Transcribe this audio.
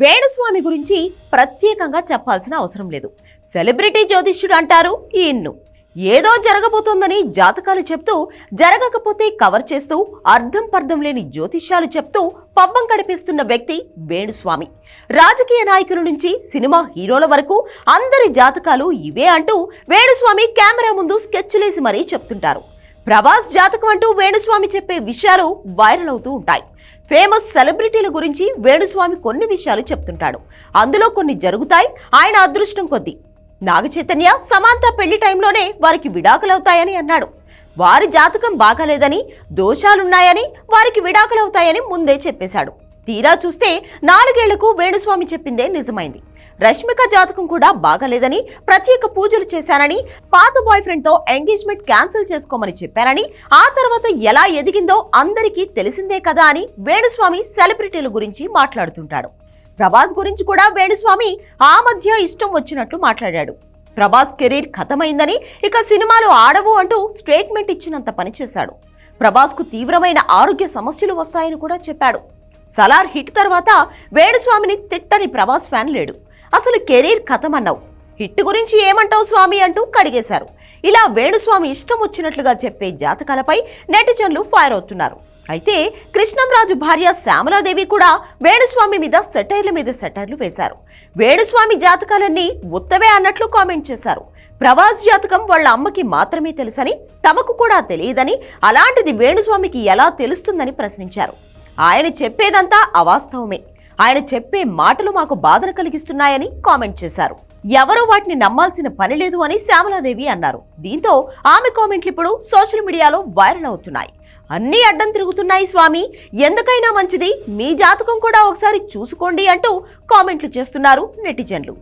వేణుస్వామి గురించి ప్రత్యేకంగా చెప్పాల్సిన అవసరం లేదు. సెలబ్రిటీ జ్యోతిష్యుడు అంటారు ఈయన్ను ఏదో జరగబోతోందని జాతకాలు చెప్తూ జరగకపోతే కవర్ చేస్తూ అర్థం పర్థం లేని జ్యోతిష్యాలు చెప్తూ పబ్బం గడిపిస్తున్న వ్యక్తి వేణుస్వామి. రాజకీయ నాయకుల నుంచి సినిమా హీరోల వరకు అందరి జాతకాలు ఇవే అంటూ వేణుస్వామి కెమెరా ముందు స్కెచ్లేసి మరీ చెప్తుంటారు. ప్రభాస్ జాతకం అంటూ వేణుస్వామి చెప్పే విషయాలు వైరల్ అవుతూ ఉంటాయి. ఫేమస్ సెలబ్రిటీల గురించి వేణుస్వామి కొన్ని విషయాలు చెప్తుంటాడు. అందులో కొన్ని జరుగుతాయి ఆయన అదృష్టం కొద్దీ. నాగ చైతన్య సమాంత పెళ్ళి టైంలోనే వారికి విడాకులవుతాయని అన్నాడు. వారి జాతకం బాగాలేదని దోషాలున్నాయని వారికి విడాకులవుతాయని ముందే చెప్పేశాడు. తీరా చూస్తే నాలుగేళ్ళకు వేణుస్వామి చెప్పిందే నిజమైంది. రష్మిక జాతకం కూడా బాగాలేదని ప్రత్యేక పూజలు చేశానని పాత బాయ్ ఫ్రెండ్తో ఎంగేజ్మెంట్ క్యాన్సిల్ చేసుకోమని చెప్పానని ఆ తర్వాత ఎలా ఎదిగిందో అందరికీ తెలిసిందే కదా అని వేణుస్వామి సెలబ్రిటీల గురించి మాట్లాడుతుంటాడు. ప్రభాస్ గురించి కూడా వేణుస్వామి ఆ మధ్య ఇష్టం వచ్చినట్లు మాట్లాడాడు. ప్రభాస్ కెరీర్ ఖతమైందని ఇక సినిమాలు ఆడవు అంటూ స్టేట్మెంట్ ఇచ్చినంత పనిచేశాడు ప్రభాస్కు తీవ్రమైన ఆరోగ్య సమస్యలు వస్తాయని కూడా చెప్పాడు. సలార్ హిట్ తర్వాత వేణుస్వామిని తిట్టని ప్రభాస్ ఫ్యాన్ లేడు. అసలు కెరీర్ కథమన్నావు. హిట్ గురించి ఏమంటావు స్వామి అంటూ కడిగేశారు. ఇలా వేణుస్వామి ఇష్టం వచ్చినట్లుగా చెప్పే జాతకాలపై నెటిజన్లు ఫైర్ అవుతున్నారు. అయితే కృష్ణంరాజు భార్య శ్యామలాదేవి కూడా వేణుస్వామి మీద సెటైర్ల మీద సెటైర్లు వేశారు. వేణుస్వామి జాతకాలన్నీ ఉత్తవే అన్నట్లు కామెంట్ చేశారు. ప్రభాస్ జాతకం వాళ్ళ అమ్మకి మాత్రమే తెలుసని తమకు కూడా తెలియదని అలాంటిది వేణుస్వామికి ఎలా తెలుస్తుందని ప్రశ్నించారు. ఆయన చెప్పేదంతా అవాస్తవమే. ఆయన చెప్పే మాటలు మాకు బాధను కలిగిస్తున్నాయని కామెంట్ చేశారు. ఎవరూ వాటిని నమ్మాల్సిన పని లేదు అని శ్యామలాదేవి అన్నారు. దీంతో ఆమె కామెంట్లు ఇప్పుడు సోషల్ మీడియాలో వైరల్ అవుతున్నాయి. అన్నీ అడ్డం తిరుగుతున్నాయి స్వామి. ఎందుకైనా మంచిది. మీ జాతకం కూడా ఒకసారి చూసుకోండి అంటూ కామెంట్లు చేస్తున్నారు నెటిజన్లు.